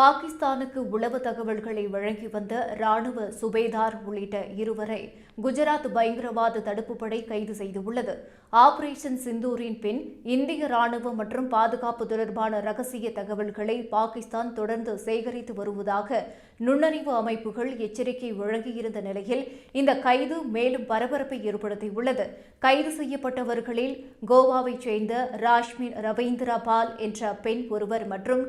பாகிஸ்தானுக்கு உளவு தகவல்களை வழங்கி வந்த ராணுவ சுபேதார் உள்ளிட்ட இருவரை குஜராத் பயங்கரவாத தடுப்பு படை கைது செய்துள்ளது. ஆபரேஷன் சிந்தூரின் பின் இந்திய ராணுவம் மற்றும் பாதுகாப்பு தொடர்பான ரகசிய தகவல்களை பாகிஸ்தான் தொடர்ந்து சேகரித்து வருவதாக நுண்ணறிவு அமைப்புகள் எச்சரிக்கை வழங்கியிருந்த நிலையில் இந்த கைது மேலும் பரபரப்பை ஏற்படுத்தியுள்ளது. கைது செய்யப்பட்டவர்களில் கோவாவைச் சேர்ந்த ராஷ்மின் ரவீந்திரா பால் என்ற பெண் ஒருவர் மற்றும்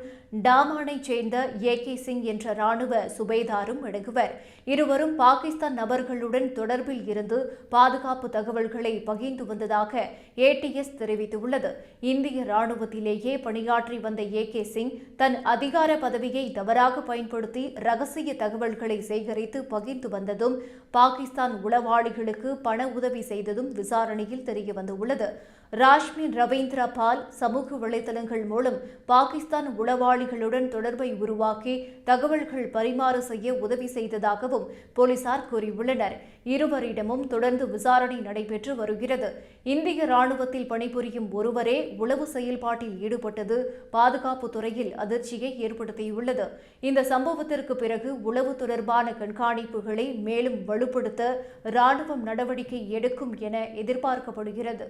டாமானைச் சேர்ந்த ஏ கே சிங் என்ற ராணுவ சுபேதாரும் அடங்குவர் இருவரும் பாகிஸ்தான் நபர்களுடன் தொடர்பில் இருந்து பாதுகாப்பு தகவல்களை பகிர்ந்து வந்ததாக ஏடிஎஸ் தெரிவித்துள்ளது. இந்திய ராணுவத்திலேயே பணியாற்றி வந்த ஏ கே சிங் தன் அதிகார பதவியை தவறாக பயன்படுத்தி ரகசிய தகவல்களை சேகரித்து பகிர்ந்து வந்ததும் பாகிஸ்தான் உளவாளிகளுக்கு பண உதவி செய்ததும் விசாரணையில் தெரியவந்துள்ளது ராஷ்மின் ரவீந்திரா பால் சமூக வலைதளங்கள் மூலம் பாகிஸ்தான் உளவாளிகளுடன் தொடர்பை உருவாக்கி தகவல்கள் பரிமாறு செய்ய உதவி செய்ததாகவும் போலீசார் கூறியுள்ளனர். இருவரிடமும் தொடர்ந்து விசாரணை நடைபெற்று வருகிறது. இந்திய ராணுவத்தில் பணிபுரியும் ஒருவரே உளவு செயல்பாட்டில் ஈடுபட்டது. பாதுகாப்பு துறையில் அதிர்ச்சியை ஏற்படுத்தியுள்ளது. இந்த சம்பவத்திற்கு பிறகு உளவு தொடர்பான கண்காணிப்புகளை மேலும் வலுப்படுத்த ராணுவம் நடவடிக்கை எடுக்கும் என எதிர்பார்க்கப்படுகிறது.